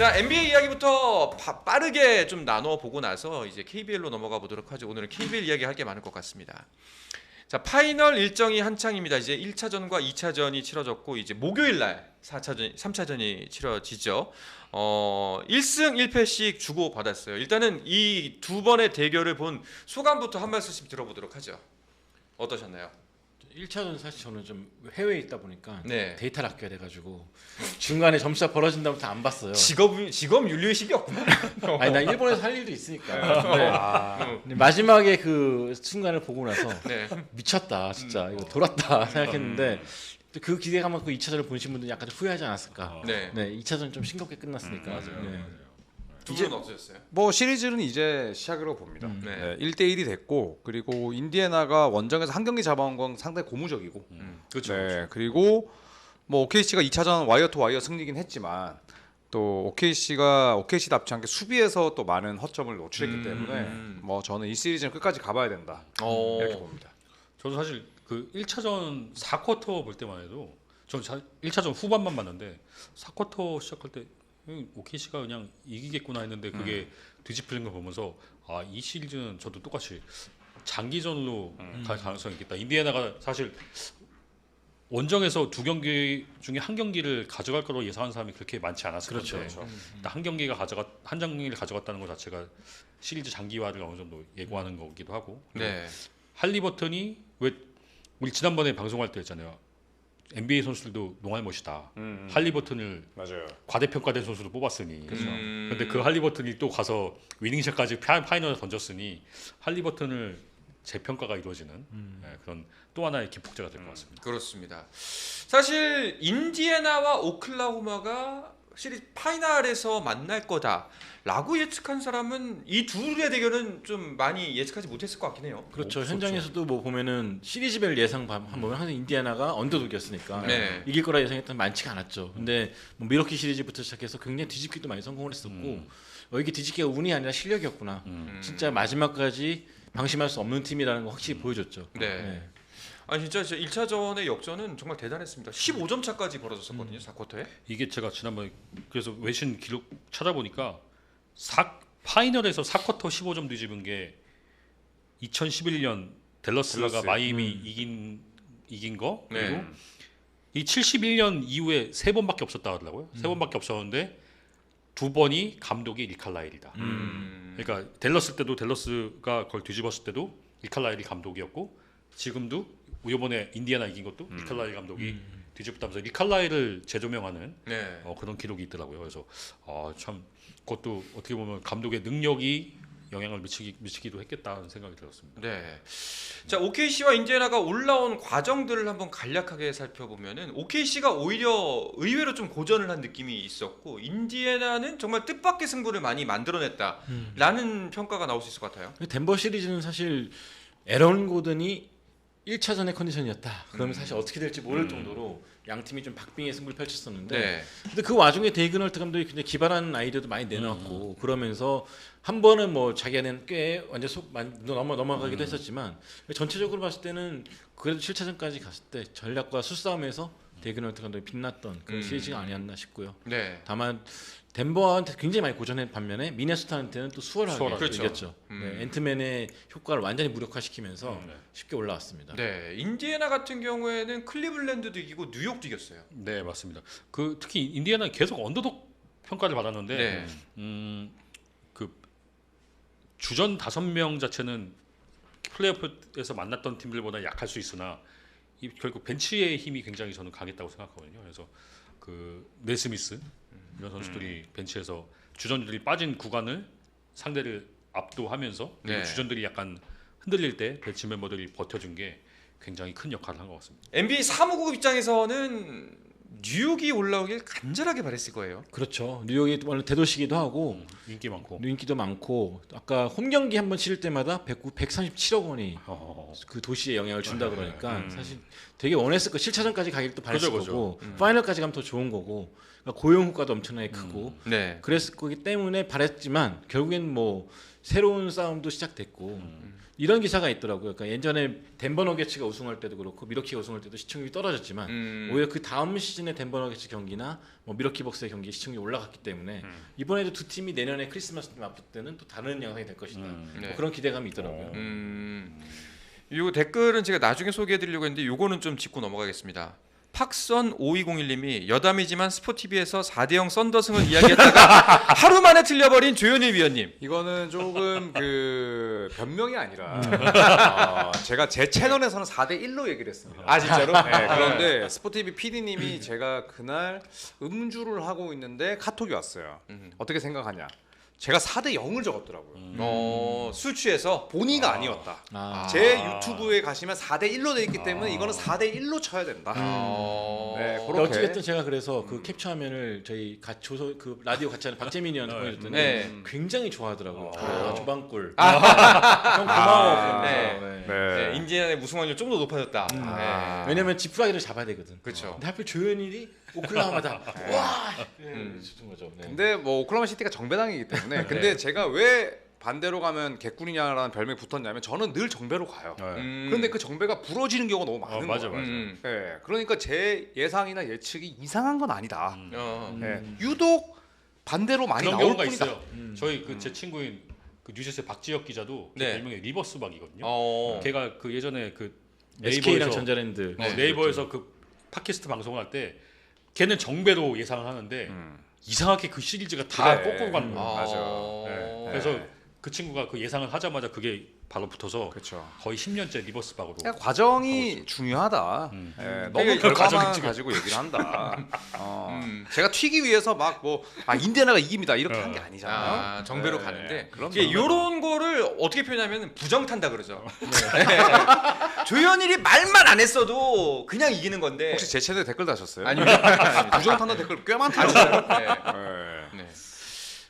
자 NBA 이야기부터 바- 빠르게 좀 나눠 보고 나서 이제 KBL로 넘어가 보도록 하죠. 오늘은 KBL 이야기 할 게 많을 것 같습니다. 자 파이널 일정이 한창입니다. 이제 1차전과 2차전이 치러졌고 이제 목요일 날 4차전, 3차전이 치러지죠. 어 1승 1패씩 주고 받았어요. 일단은 이 두 번의 대결을 본 소감부터 한 말씀씩 들어보도록 하죠. 어떠셨나요? 1차전 사실 저는 좀 해외에 있다 보니까 네. 데이터를 아껴야 돼가지고 중간에 점수가 벌어진다부터 안 봤어요. 직업 직업 윤리의식이 없구나. 아니 나 일본에서 할 일도 있으니까. 네. 아, 근데 마지막에 그 순간을 보고 나서 네. 미쳤다 진짜 이거 돌았다 생각했는데 또그 기대감을 그 2차전을 보신 분들 약간 좀 후회하지 않았을까. 네. 네, 2차전 좀 싱겁게 끝났으니까. 음, 맞아요. 네. 두 분은 어떠셨어요? 뭐 시리즈는 이제 시작이라고 봅니다. 음. 네. 네. 1대 1이 됐고 그리고 인디애나가 원정에서 한 경기 잡아온 건 상당히 고무적이고. 음. 그렇죠. 네. 그리고 뭐 OKC가 2차전 와이어 투 와이어 승리긴 했지만 또 OKC가 OKC답지 않게 수비에서 또 많은 허점을 노출했기 음. 때문에 뭐 저는 이 시리즈는 끝까지 가봐야 된다 어. 이렇게 봅니다. 저도 사실 그 1차전 4쿼터 볼 때만 해도 전 1차전 후반만 봤는데 4쿼터 시작할 때 음, 오케이시가 그냥 이기겠구나 했는데 그게 뒤집히는 걸 보면서 아 이 시리즈는 저도 똑같이 장기전으로 갈 가능성이 있겠다. 인디애나가 사실 원정에서 두 경기 중에 한 경기를 가져갈 거로 예상한 사람이 그렇게 많지 않았을 그렇죠. 건데 일단 한 경기가 가져갔 한 경기를 가져갔다는 것 자체가 시리즈 장기화를 어느 정도 예고하는 거기도 하고 네. 할리버튼이 왜 우리 지난번에 방송할 때 했잖아요. NBA 선수들도 농알못이다. 음, 할리버튼을 맞아요. 과대평가된 선수로 뽑았으니. 음. 근데 그 할리버튼이 또 가서 위닝샷까지 파- 파이널에 던졌으니 할리버튼을 재평가가 이루어지는 예, 그런 또 하나의 기폭제가 될 것 같습니다. 그렇습니다. 사실 인디애나와 오클라호마가 시리즈 파이널에서 만날 거다라고 예측한 사람은 이 둘의 대결은 좀 많이 예측하지 못했을 것 같긴 해요. 그렇죠. 현장에서도 뭐 보면은 시리즈별 예상 보면 항상 인디애나가 언더독이었으니까 네. 이길 거라 예상했던 많지가 않았죠. 근데 뭐 미러키 시리즈부터 시작해서 굉장히 뒤집기도 많이 성공을 했었고 음. 어, 이게 뒤집기가 운이 아니라 실력이었구나. 음. 진짜 마지막까지 방심할 수 없는 팀이라는 거 확실히 보여줬죠. 네. 아니 진짜 1차전의 역전은 정말 대단했습니다. 15점 차까지 벌어졌었거든요. 4쿼터에. 이게 제가 지난번에 그래서 외신 기록 찾아보니까 사, 파이널에서 4쿼터 15점 뒤집은 게 2011년 델러스가 델러스. 마이미 이긴 이긴 거 그리고 네. 이 71년 이후에 세 번밖에 없었다 하더라고요. 세 번밖에 없었는데 두 번이 감독이 리칼라일이다. 음. 그러니까 델러스 때도 델러스가 그걸 뒤집었을 때도 리칼라일이 감독이었고 지금도 이번에 인디애나 이긴 것도 리칼라일 감독이 뒤집었다면서 리칼라일을 재조명하는 네. 어, 그런 기록이 있더라고요. 그래서 아, 참 그것도 어떻게 보면 감독의 능력이 영향을 미치기, 미치기도 했겠다는 생각이 들었습니다. 네. 자, OKC와 인디애나가 올라온 과정들을 한번 간략하게 살펴보면은 OKC가 오히려 의외로 좀 고전을 한 느낌이 있었고 인디애나는 정말 뜻밖의 승부를 많이 만들어냈다라는 평가가 나올 수 있을 것 같아요. 덴버 시리즈는 사실 에런 고든이 1차전의 컨디션이었다. 그러면 음. 사실 어떻게 될지 모를 정도로 양 팀이 좀 박빙의 승부를 펼쳤었는데 네. 근데 그 와중에 데이그널트 감독이 굉장히 기발한 아이디어도 많이 내놨고 그러면서 한 번은 뭐 자기는 꽤 완전 속 넘어 넘어가기도 했었지만 전체적으로 봤을 때는 그래도 7차전까지 갔을 때 전략과 수싸움에서 데이그널트 감독이 빛났던 그런 음. 시리즈가 아니었나 싶고요. 네. 다만 덴버한테 굉장히 많이 고전한 반면에 미네소타한테는 또 수월하게 수월하게. 그렇죠. 이겼죠. 음. 네, 앤트맨의 효과를 완전히 무력화시키면서 네. 쉽게 올라왔습니다. 네. 인디애나 같은 경우에는 클리블랜드도 이기고 뉴욕도 이겼어요. 네, 맞습니다. 그 특히 인디애나 계속 언더독 평가를 받았는데 네. 음, 그 주전 다섯 명 자체는 플레이오프에서 만났던 팀들보다 약할 수 있으나 이 결국 벤치의 힘이 굉장히 저는 강했다고 생각하거든요. 그래서 그 네스미스 이런 선수들이 벤치에서 주전들이 빠진 구간을 상대를 압도하면서 네. 주전들이 약간 흔들릴 때 벤치 멤버들이 버텨준 게 굉장히 큰 역할을 한 것 같습니다. NBA 사무국 입장에서는 뉴욕이 올라오길 간절하게 바랬을 거예요. 그렇죠. 뉴욕이 원래 대도시기도 하고 음, 인기 많고. 인기도 많고 아까 홈 경기 한 번 치를 때마다 100, 137억 원이 어, 그 도시에 영향을 준다 네, 그러니까 음. 사실 되게 원했을 거 7차전까지 가길 또 바랬을 그죠, 그죠. 거고 음. 파이널까지 가면 더 좋은 거고 그러니까 고용 효과도 엄청나게 크고 네. 그랬을 거기 때문에 바랬지만 결국엔 뭐 새로운 싸움도 시작됐고 이런 기사가 있더라고요. 그러니까 예전에 덴버 너게츠가 우승할 때도 그렇고 미러키가 우승할 때도 시청률이 떨어졌지만 음. 오히려 그 다음 시즌에 덴버 너게츠 경기나 뭐 미러키 벅스의 경기 시청률이 올라갔기 때문에 이번에도 두 팀이 내년에 크리스마스 때 맞붙을 때는 또 다른 양상이 될 것이다. 네. 뭐 그런 기대감이 있더라고요. 음. 요 댓글은 제가 나중에 소개해드리려고 했는데 요거는 좀 짚고 넘어가겠습니다. 팍선 5201님이 여담이지만 스포티비에서 4대0 썬더승을 이야기했다가 하루 만에 틀려버린 조현일 위원님. 이거는 조금 그 변명이 아니라 음. 어, 제가 제 채널에서는 4대 1로 얘기를 했습니다. 아 진짜로? 네, 그런데 스포티비 PD님이 제가 그날 음주를 하고 있는데 카톡이 왔어요. 음. 어떻게 생각하냐? 제가 4대 0을 적었더라고요. 어, 술 취해서 본의가 아 니었다. 아. 제 유튜브에 가시면 4대 1로 돼 있기 때문에 이거는 4대 1로 쳐야 된다. 어... 네, 근데 그렇게. 어찌됐든 제가 그래서 그 캡처 화면을 저희 같이 조서 그 라디오 같이 하는 박재민이 형한테 보내줬더니 네. 굉장히 좋아하더라고요. 아. 아, 조방꿀. 형 고마워. 아. 네. 네. 네, 인디애나의 우승 확률 좀더 높아졌다. 아. 왜냐면 지푸라기를 잡아야 되거든. 그렇죠. 근데 하필 조현일이 오클라호마다 와. 음. 싶은 거죠. 네. 근데 뭐 오클라호마 시티가 정배당이기 때문에 근데 제가 왜 반대로 가면 개꿀이냐라는 별명이 붙었냐면 저는 늘 정배로 가요. 네. 음. 그런데 그 정배가 부러지는 경우가 너무 많은 어, 맞아, 거예요. 맞아. 음. 예, 그러니까 제 예상이나 예측이 이상한 건 아니다. 음. 어. 예, 유독 반대로 많이 그런 나올 경우가 뿐이다. 있어요. 저희 그 제 친구인 그 뉴스의 박지혁 기자도 걔 네. 별명이 리버스박이거든요. 어. 걔가 그 예전에 그 SK랑 네이버에서 전자랜드. 어, 네이버에서 그 팟캐스트 방송을 할 때 걔는 정배로 예상을 하는데 음. 이상하게 그 시리즈가 다 그래. 거꾸로 가는 거예요. 아. 맞아. 네. 그래서 그 친구가 그 예상을 하자마자 그게 바로 붙어서 그렇죠. 거의 10년째 리버스 박으로. 그러니까 과정이 중요하다. 음. 예, 그러니까 너무 이게 결과만 과정이 지금- 가지고 얘기를 한다. 어, 음. 제가 튀기 위해서 막 뭐 아, 인디애나가 이깁니다 이렇게 어. 한게 아니잖아요. 아, 정배로 네, 가는데 그럼요. 이게 요런 거를 어떻게 표현하면 부정탄다 그러죠. 네. 조현일이 말만 안 했어도 그냥 이기는 건데. 혹시 제 채널에 댓글 다셨어요? 아닙니다. 부정 탄다 댓글 꽤 많더라고요. 네. 예. 네.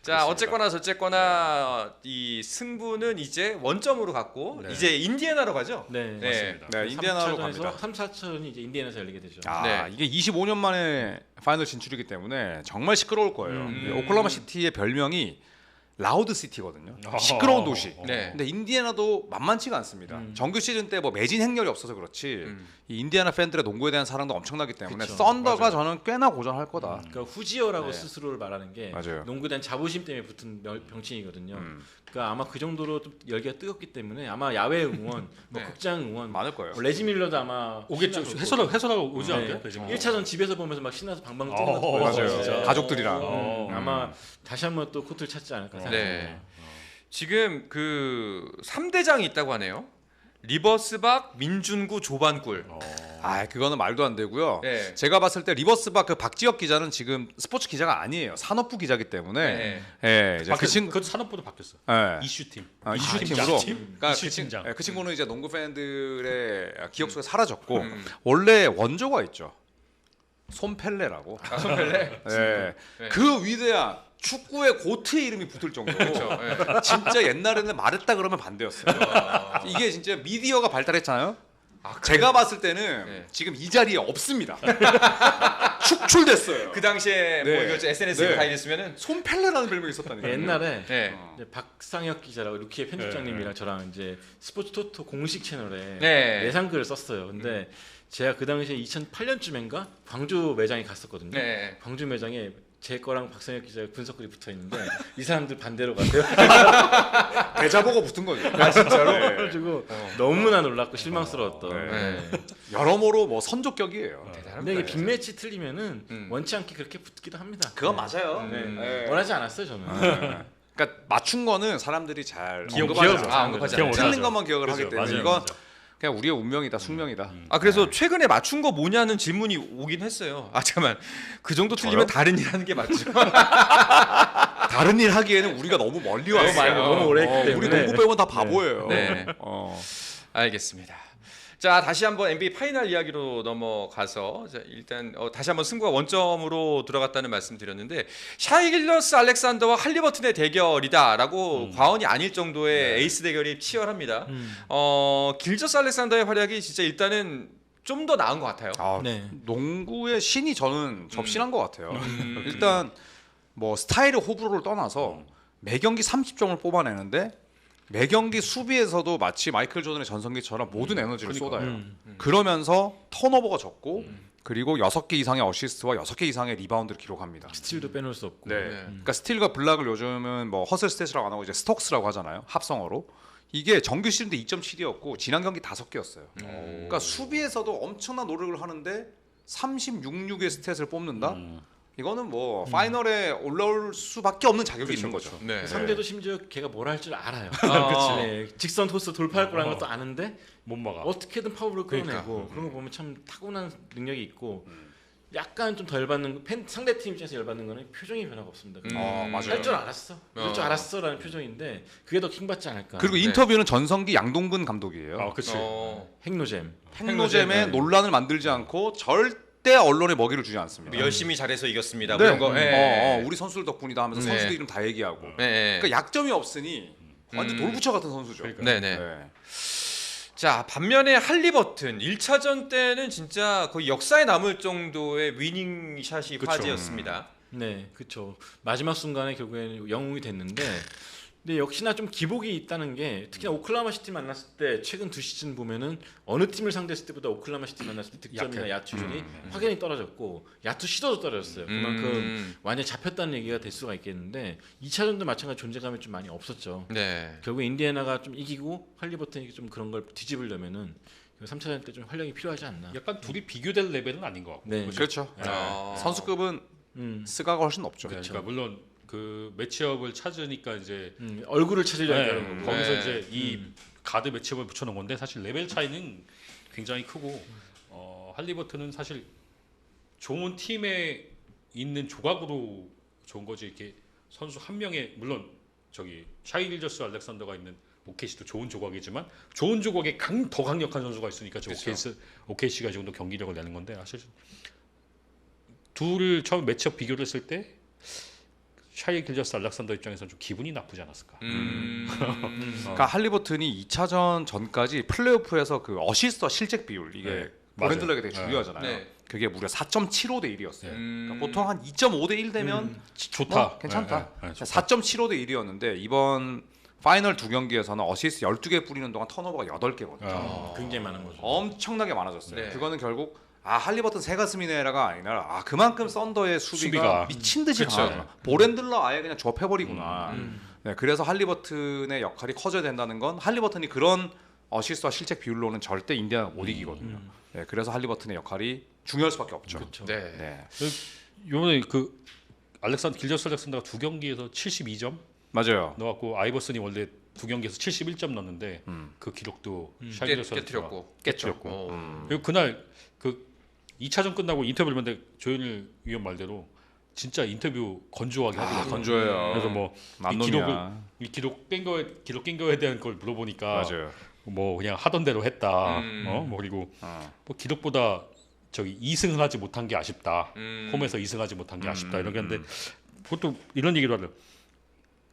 자 어쨌거나 저쨌거나 이 승부는 이제 원점으로 갔고 네. 이제 인디애나로 가죠. 네. 네. 맞습니다. 네, 인디애나로 갑니다. 3, 4천이 이제 인디애나에서 열리게 되죠. 아, 네. 이게 25년 만에 파이널 진출이기 때문에 정말 시끄러울 거예요. 음. 이 오클라호마 시티의 별명이 라우드 시티거든요. 어. 시끄러운 도시. 어. 네. 근데 인디애나도 만만치가 않습니다. 음. 정규 시즌 때 뭐 매진 행렬이 없어서 그렇지 음. 이 인디애나 팬들의 농구에 대한 사랑도 엄청나기 때문에 그쵸. 썬더가 맞아요. 저는 꽤나 고전할 거다. 그러니까 후지어라고 네. 스스로를 말하는 게 맞아요. 농구에 대한 자부심 때문에 붙은 명- 병칭이거든요. 음, 그러니까 아마 그 정도로 좀 열기가 뜨겁기 때문에 아마 야외 응원, 뭐 네. 극장 응원, 많을 거예요. 뭐 레지 밀러도 아마 오겠죠. 신나서 해설하 해설하고 오지 네. 않을까요? 그 지금? 1차전 집에서 보면서 막 신나서 방방 어, 뛰는 맞아요. 보여서 진짜. 가족들이랑. 어. 음, 아마 다시 한번 또 코트를 찾지 않을까 어. 네. 지금 그 3대장이 있다고 하네요. 리버스박, 민준구, 조반꿀. 어. 아, 그거는 말도 안 되고요. 네. 제가 봤을 때 리버스박 그 박지혁 기자는 지금 스포츠 기자가 아니에요. 산업부 기자기 때문에 네. 예, 이제 그 친구 그것도 산업부도 바뀌었어. 예. 이슈팀. 아, 이슈 이슈팀으로. 그러니까 이슈 그, 친, 팀장. 예, 그 친구는 이제 농구 팬들의 기억 속에 사라졌고 음. 원래 원조가 있죠. 손펠레라고. 아, 손펠레. 예. 네. 그 위대한 축구의 고트의 이름이 붙을 정도로 그렇죠. 네. 진짜 옛날에는 말했다 그러면 반대였어요. 이게 진짜 미디어가 발달했잖아요. 아? 제가 봤을 때는 네. 지금 이 자리에 없습니다. 축출됐어요. 그 당시에 뭐 네. 이거 SNS에 네. 다 이랬으면은 손펠레라는 별명이 있었다니까요. 옛날에 네. 어. 이제 박상혁 기자라고 루키의 편집장님이랑 저랑 이제 스포츠 토토 공식 채널에 네. 예상글을 썼어요. 근데 제가 그 당시에 2008년쯤인가 광주 매장에 갔었거든요. 네. 광주 매장에 제 거랑 박상혁 기자 분석글이 붙어 있는데 이 사람들 반대로 가세요. 대자 보고 붙은 거죠. 아 진짜로? 네. 그래가지고 너무나 놀랐고 실망스러웠던. 네. 네. 여러모로 뭐 선조격이에요. 근데 이게 빅매치 틀리면은 음. 원치 않게 그렇게 붙기도 합니다. 그건 네. 맞아요. 네. 네. 원하지 않았어요 저는. 네. 그러니까 맞춘 거는 사람들이 잘 기억- 언급하지. 아, 언급하지 기억 않아요. 못하죠. 틀린 것만 기억을 그죠, 하기 때문에 맞아요, 이건 맞아요. 그냥 우리의 운명이다, 숙명이다. 아 그래서 최근에 맞춘 거 뭐냐는 질문이 오긴 했어요. 아 잠깐만 그 정도 틀리면 저요? 다른 일 하는 게 맞죠? 다른 일 하기에는 우리가 너무 멀리 왔어요. 많이, 너무 오래 했기 어, 우리 때문에. 농구 배우는 다 바보예요. 네. 어. 알겠습니다. 자 다시 한번 NBA 파이널 이야기로 넘어가서 자, 일단 어, 다시 한번 승부가 원점으로 들어갔다는 말씀드렸는데 샤이 길러스 알렉산더와 할리버튼의 대결이다라고 과언이 아닐 정도의 에이스 대결이 치열합니다. 음. 어 길저스 알렉산더의 활약이 진짜 일단은 좀 더 나은 것 같아요. 아, 네. 농구의 신이 저는 접신한 것 같아요. 음. 일단 뭐 스타일의 호불호를 떠나서 매 경기 30점을 뽑아내는데 매 경기 수비에서도 마치 마이클 조던의 전성기처럼 모든 에너지를 그러니까. 쏟아요. 음. 그러면서 턴오버가 적고 그리고 6개 이상의 어시스트와 6개 이상의 리바운드를 기록합니다. 스틸도 빼놓을 수 없고. 네. 네. 그러니까 스틸과 블락을 요즘은 뭐 허슬 스탯이라고 안 하고 이제 스톡스라고 하잖아요. 합성어로. 이게 정규 시즌 때 2.7이었고 지난 경기 5개였어요. 그러니까 수비에서도 엄청난 노력을 하는데 36, 6의 스탯을 뽑는다. 음. 이거는 뭐 파이널에 올라올 수밖에 없는 자격이 그렇죠, 있는 거죠. 그렇죠. 네. 상대도 심지어 걔가 뭘 할 줄 알아요. 아. 네. 직선 토스 돌파할 거라는 어. 것도 아는데 못 막아. 어떻게든 파울을 그러니까. 끌어내고 그런 거 보면 참 타고난 능력이 있고 약간 좀 덜 받는 팬 상대 팀 입장에서 열 받는 거는 표정이 변화가 없습니다. 음. 어, 맞아요. 할 줄 알았어. 할줄 어. 알았어라는 표정인데 그게 더 킹 받지 않을까. 그리고 네. 인터뷰는 전성기 양동근 감독이에요. 아, 그치. 어, 핵노잼. 핵노잼에 네. 논란을 만들지 않고 절 대 언론에 먹이를 주지 않습니다. 뭐 열심히 잘해서 이겼습니다. 네. 뭐 이런 거. 음. 예. 어, 어, 우리 선수들 덕분이다 하면서 네. 선수들 이름 다 얘기하고. 예, 예. 그러니까 약점이 없으니 완전 음. 돌부처 같은 선수죠. 그러니까. 네네. 네. 자 반면에 할리버튼 1차전 때는 진짜 거의 역사에 남을 정도의 위닝 샷이 그쵸. 화제였습니다. 네, 그렇죠. 마지막 순간에 결국에는 영웅이 됐는데, 근데 역시나 좀 기복이 있다는 게 특히나 오클라마 시티 만났을 때 최근 두 시즌 보면은 어느 팀을 상대했을 때보다 오클라마 시티 만났을 때 득점이나 약해. 야투율이 확연히 떨어졌고 야투 시도도 떨어졌어요. 그만큼 음, 완전 히 잡혔다는 얘기가 될 수가 있겠는데 2차전도 마찬가지 존재감이 좀 많이 없었죠. 네. 결국 인디애나가 좀 이기고 할리버튼이 좀 그런 걸 뒤집으려면은 3차전 때 좀 활력이 필요하지 않나. 약간 둘이 비교될 레벨은 아닌 것 같고. 네. 그죠? 그렇죠. 네. 아. 선수급은 음, 스가가 훨씬 높죠. 네, 그러니까 물론 그 매치업을 찾으니까 이제 음, 얼굴을 찾으려고 네, 하는 거고. 거기서 네. 이제 이 가드 매치업을 붙여놓은 건데 사실 레벨 차이는 굉장히 크고 어, 할리버튼은 사실 좋은 팀에 있는 조각으로 좋은 거지 이렇게 선수 한 명의 물론 저기 샤이릴저스 알렉산더가 있는 오케시도 좋은 조각이지만 좋은 조각에 강, 더 강력한 선수가 있으니까 저 오케시 오케시가 지금 더 경기력을 내는 건데 사실 둘을 처음 매치업 비교를 했을 때 샤이 길저스 알렉산더 입장에서는 좀 기분이 나쁘지 않았을까. 음. 그러니까 할리버튼이 2차전 전까지 플레이오프에서 그 어시스트와 실책 비율 이게 네, 브랜들에게 되게. 중요하잖아요. 네. 그게 무려 4.75 대 1이었어요. 음. 그러니까 보통 한 2.5 대 1 되면 좋다. 뭐 괜찮다. 네, 네, 네, 좋다. 4.75 대 1이었는데 이번 파이널 두 경기에서는 어시스트 12개 뿌리는 동안 턴오버가 8개거든요. 아. 굉장히 많은 거죠. 엄청나게 많아졌어요. 네. 그거는 결국 아 할리버튼 새 가슴이네라가 아니라 아 그만큼 썬더의 수비가, 수비가. 미친 듯이 그쵸. 강하구나. 보렌들러 아예 그냥 조합해버리구나. 음. 네, 그래서 할리버튼의 역할이 커져야 된다는 건 할리버튼이 그런 어시스트와 실책 비율로는 절대 인디아가 못 이기거든요. 네, 그래서 할리버튼의 역할이 중요할 수밖에 없죠. 그렇죠. 네. 네, 요번에 그 알렉산 길저스 알렉산더가 두 경기에서 72점 맞아요. 넣었고 아이버슨이 원래 두 경기에서 71점 넣었는데 음. 그 기록도 깨, 샤이저스 깨뜨렸고. 깨뜨렸고 어. 음. 그리고 그날 그 2차전 끝나고 인터뷰를 봤는데 조현일 위원 말대로 진짜 인터뷰 건조하게 아, 하더라고요. 건조해요. 그래서 뭐이 남놈이야. 기록을 이 기록 깬 거에 기록 깬 거에 대한 걸 물어보니까 맞아요. 뭐 그냥 하던 대로 했다. 음. 어? 뭐 그리고 어. 뭐 기록보다 저기 2승을 하지 못한 게 아쉽다. 음. 홈에서 2승하지 못한 게 아쉽다 음, 이런 게 음, 했는데 보통 이런 얘기를 하더라고요.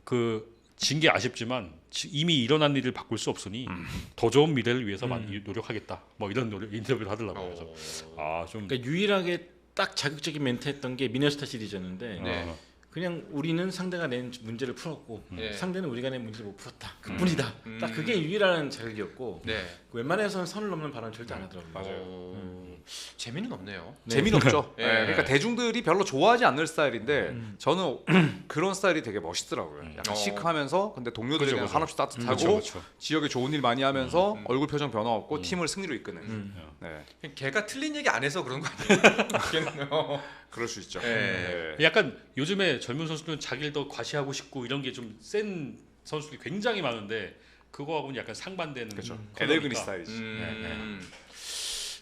그 진 게 아쉽지만 지- 이미 일어난 일을 바꿀 수 없으니 음. 더 좋은 미래를 위해서 많이 노력하겠다. 뭐 이런 노력, 인터뷰를 하더라고요. 그래서 어. 아좀 그러니까 유일하게 딱 자극적인 멘트했던 게 미네소타 시리즈였는데 네. 그냥 우리는 상대가 낸 문제를 풀었고 네. 상대는 우리가 낸 문제를 못 풀었다. 그뿐이다. 음. 딱 그게 유일한 자극이었고 네. 웬만해서는 선을 넘는 발언 절대 안 하더라고요. 어. 재미는 없네요. 재미는 없죠. 네. 네, 그러니까 대중들이 별로 좋아하지 않는 스타일인데 음. 저는 그런 스타일이 되게 멋있더라고요. 약간 어. 시크하면서 근데 동료들에게 그죠, 그죠. 한없이 따뜻하고 그렇죠, 그렇죠. 지역에 좋은 일 많이 하면서 음. 얼굴 표정 변화 없고 팀을 승리로 이끄는. 음. 네, 걔가 틀린 얘기 안 해서 그런 거 아니에요? 걔는요. 그럴 수 있죠. 네. 네. 약간 요즘에 젊은 선수들은 자기를 더 과시하고 싶고 이런 게 좀 센 선수들이 굉장히 많은데 그거하고는 약간 상반되는 그렇죠. 그러니까. 에델그니 스타일이지. 음.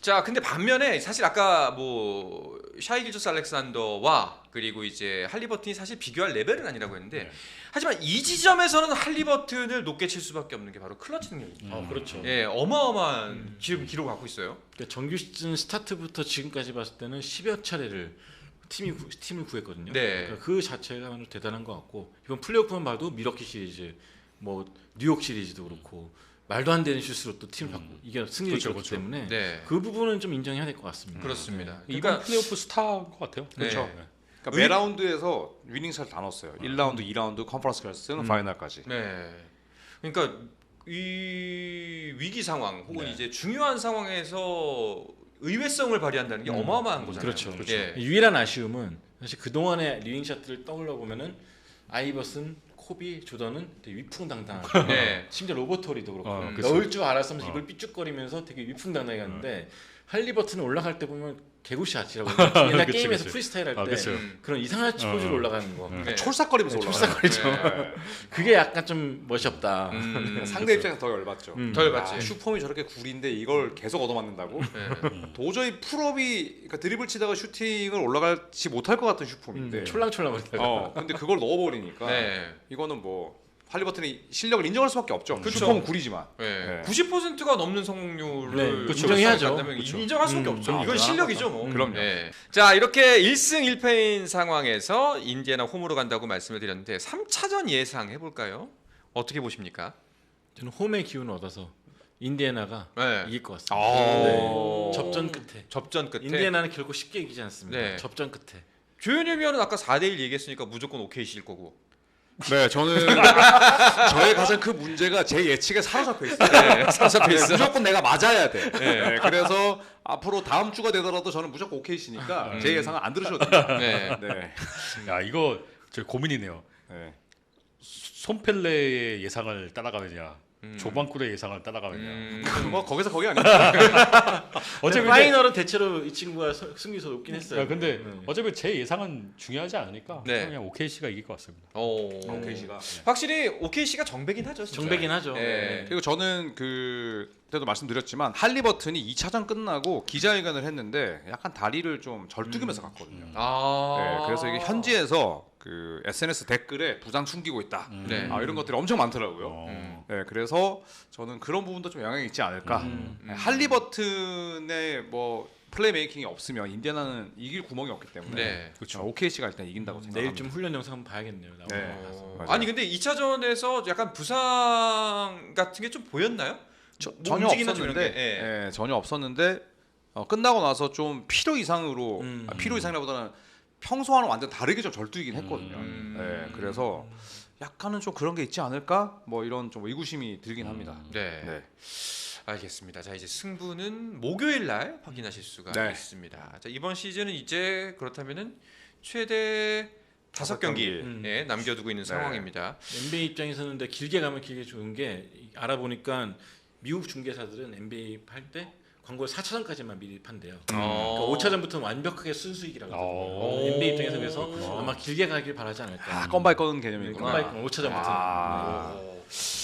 자, 근데 반면에 사실 아까 뭐 샤이 길조스 알렉산더와 그리고 이제 할리버튼이 사실 비교할 레벨은 아니라고 했는데 네. 하지만 이 지점에서는 할리버튼을 높게 칠 수밖에 없는 게 바로 클러치 능력이죠. 어, 그렇죠. 예, 어마어마한 기록, 기록을 갖고 있어요. 그러니까 정규 시즌 스타트부터 지금까지 봤을 때는 10여 차례를 팀이 구, 팀을 구했거든요. 네. 그러니까 그 자체가 대단한 것 같고 이번 플레이오프만 봐도 미러키 시리즈, 뭐 뉴욕 시리즈도 그렇고 말도 안 되는 슛으로 또 팀을 바꾸 이게 승리를 이끌었기 그렇죠. 때문에 네. 그 부분은 좀 인정해야 될 것 같습니다. 그렇습니다. 이번 그러니까 플레이오프 스타인 것 같아요. 네. 그렇죠. 그러니까 의- 매 라운드에서 위닝샷을 다 넣었어요. 1라운드, 2라운드, 컨퍼런스 결승, 파이널까지. 네. 그러니까 이 위기 상황 혹은 네. 이제 중요한 상황에서 의외성을 발휘한다는 게 어마어마한 거잖아요. 그렇죠, 그렇죠. 예. 유일한 아쉬움은 사실 그 동안의 리윙 샷들을 떠올려 보면은 아이버슨, 코비, 조던은 되게 위풍당당하고 네. 심지어 로버토리도 그렇고 어, 그쵸. 넣을 줄 알았으면서 어. 이걸 삐죽거리면서 되게 위풍당당하게 갔는데 할리버튼은 올라갈 때 보면 개구샷이라고 옛날 그치, 게임에서 그치. 프리스타일 할때 아. 음. 그런 이상한 포즈로 어. 올라가는 거 음. 네. 촐싹거리면서 네, 올라가요. 네. 그게 약간 좀 멋이 없다. 음, 상대 입장에서 더 열받죠. 음. 덜 아, 받지. 슈퍼이 저렇게 구린데 이걸 계속 얻어맞는다고? 네. 도저히 풀업이 그러니까 드리블 치다가 슈팅을 올라가지 못할 것 같은 슈퍼인데. 음, 촐랑촐랑 거리다가 어, 근데 그걸 넣어버리니까 네. 이거는 뭐 할리버튼이 실력을 인정할 수밖에 없죠. 그쵸. 슈퍼는 구리지만. 네. 네. 90%가 넘는 성공률을 네, 그쵸, 인정해야죠. 그쵸. 인정할 수밖에 음, 없죠. 음, 이건 아, 실력이죠, 뭐. 음, 그럼요. 네. 자, 이렇게 1승 1패인 상황에서 인디애나 홈으로 간다고 말씀을 드렸는데 3차전 예상 해 볼까요? 어떻게 보십니까? 저는 홈의 기운을 얻어서 인디애나가 네. 이길 것 같습니다. 오. 네. 접전 끝에 접전 끝에 인디애나는 결코 쉽게 이기지 않습니다. 네. 접전 끝에. 조현일 위원은 아까 4대 1 얘기했으니까 무조건 오케이실 거고. 네, 저는 저의 가장 큰 문제가 제 예측에 사로잡혀 있어요. 네, 사로잡혀 있어. 무조건 내가 맞아야 돼. 네, 그래서 앞으로 다음 주가 되더라도 저는 무조건 오케이시니까 음. 제 예상은 안 들으셔도 돼요. 네. 네. 야 이거 저 고민이네요. 네. 손펠레의 예상을 따라가느냐, 음. 조방꿀의 예상을 따라가느냐. 음. 뭐 거기서 거기 아니야. 어차피 파이널은 대체로 이 친구가 서- 승리수 높긴 했어요. 야, 근데 네. 어차피 제 예상은 중요하지 않으니까 네. 그냥 OKC가 이길 것 같습니다. 오. 오케이시가. 확실히 OKC가 정백인 하죠. 진짜. 정백이긴 하죠. 네. 네. 그리고 저는 그 때도 말씀드렸지만 할리버튼이 2차전 끝나고 기자회견을 했는데 약간 다리를 좀 절뚝이면서 갔거든요. 아. 네, 그래서 이게 현지에서 그 SNS 댓글에 부상 숨기고 있다. 네. 아, 이런 것들이 엄청 많더라고요. 어. 음. 네, 그래서 저는 그런 부분도 좀 영향이 있지 않을까. 음. 네, 할리버튼의 뭐 플레이 메이킹이 없으면 인디애나는 이길 구멍이 없기 때문에 네. 그렇죠. OKC가 일단 이긴다고 생각합니다. 내일 좀 훈련 영상 한번 봐야겠네요. 네. 아니 근데 2차전에서 약간 부상 같은 게 좀 보였나요? 저- 뭐 전혀 없었는데 예. 예, 전혀 없었는데 어, 끝나고 나서 좀 필요 이상으로 음. 아, 필요 이상이라보다는 평소와는 완전 다르게 좀 절뚝이긴 했거든요. 음. 예, 그래서 약간은 좀 그런 게 있지 않을까? 뭐 이런 좀 의구심이 들긴 합니다. 네. 네. 알겠습니다. 자 이제 승부는 목요일 날 확인하실 수가 네. 있습니다. 자 이번 시즌은 이제 그렇다면은 최대 다섯 경기 경기. 음. 예, 남겨두고 있는 네. 상황입니다. NBA 입장에서는 근데 길게 가면 길게 좋은 게 알아보니까 미국 중개사들은 NBA 팔때 광고 4차전까지만 미리 판대요. 어. 그러니까 5차전부터는 완벽하게 순수익이라고 하더라고요. 어. NBA 입장에서 그래서. 아마 길게 가길 바라지 않을까. 아, 건바이 꺼는 네, 개념이구나. 컴바이 5차전부터. 아. 오.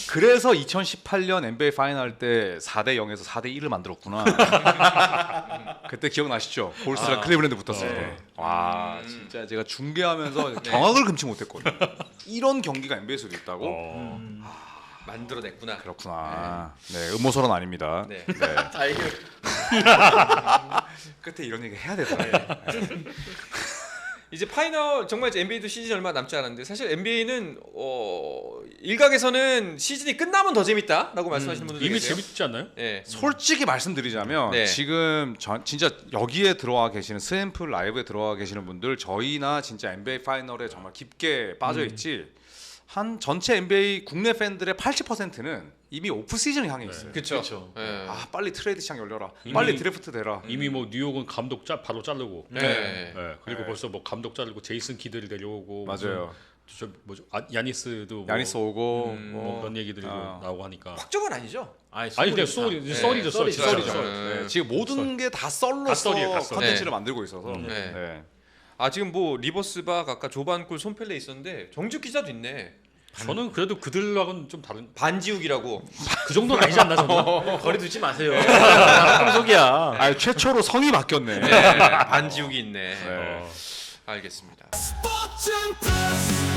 그래서 2018년 NBA 파이널 때 4대 0에서 4대 1을 만들었구나. 그때 기억나시죠? 볼스랑 아. 클리브랜드 붙었을 네. 때. 와, 음. 진짜 제가 중계하면서 경악을 금치 못했거든요. 이런 경기가 NBA에서도 있다고? 어. 음. 만들어냈구나. 그렇구나. 네, 음모설은 아닙니다. 네. 네. 다행히 끝에 이런 얘기 해야 되더라고요. 이제 파이널 정말 이제 NBA도 시즌 얼마 남지 않았는데 사실 NBA는 어, 일각에서는 시즌이 끝나면 더 재밌다라고 말씀하시는 분들도 이미 계세요. 재밌지 않나요? 예. 솔직히 말씀드리자면 네. 지금 전, 진짜 여기에 들어와 계시는 스앰플 라이브에 들어와 계시는 분들 저희나 진짜 NBA 파이널에 정말 깊게 빠져 있지 한 전체 NBA 국내 팬들의 80%는 이미 오프 시즌을 향해 있어요. 그렇죠. 그렇죠. 예. 아 빨리 트레이드 시장 열려라. 이미- 빨리 드래프트 되라. 이미 뭐 뉴욕은 감독 짜 바로 자르고, 네. 예, 그리고 네. 벌써 뭐 감독 자르고 제이슨 키드를 데려오고, 맞아요. 무슨 저 뭐죠? 아, 야니스도 뭐, 야니스 오고 음, 뭐 뭐 그런 얘기들이 아. 나오고 하니까. 확정은 아니죠. 아니, 아니 근데. 썰이죠, 네, 썰, 썰이죠, 썰이죠. 썰이죠. 네, 지금 모든 게 다 썰로서 갓썰. 컨텐츠를 네. 만들고 있어서. 음. 네. 아 지금 뭐 리버스바 아까 조반골 손펠레 있었는데 정지 기자도 있네. 저는 그래도 그들하고는 좀 다른 반지욱이라고. 그 정도는 아니지 않나 저는 거리 두지 마세요 방송이야 아 최초로 성이 바뀌었네. 네, 반지욱이 있네. 네. 어, 알겠습니다. 스포츠 플러스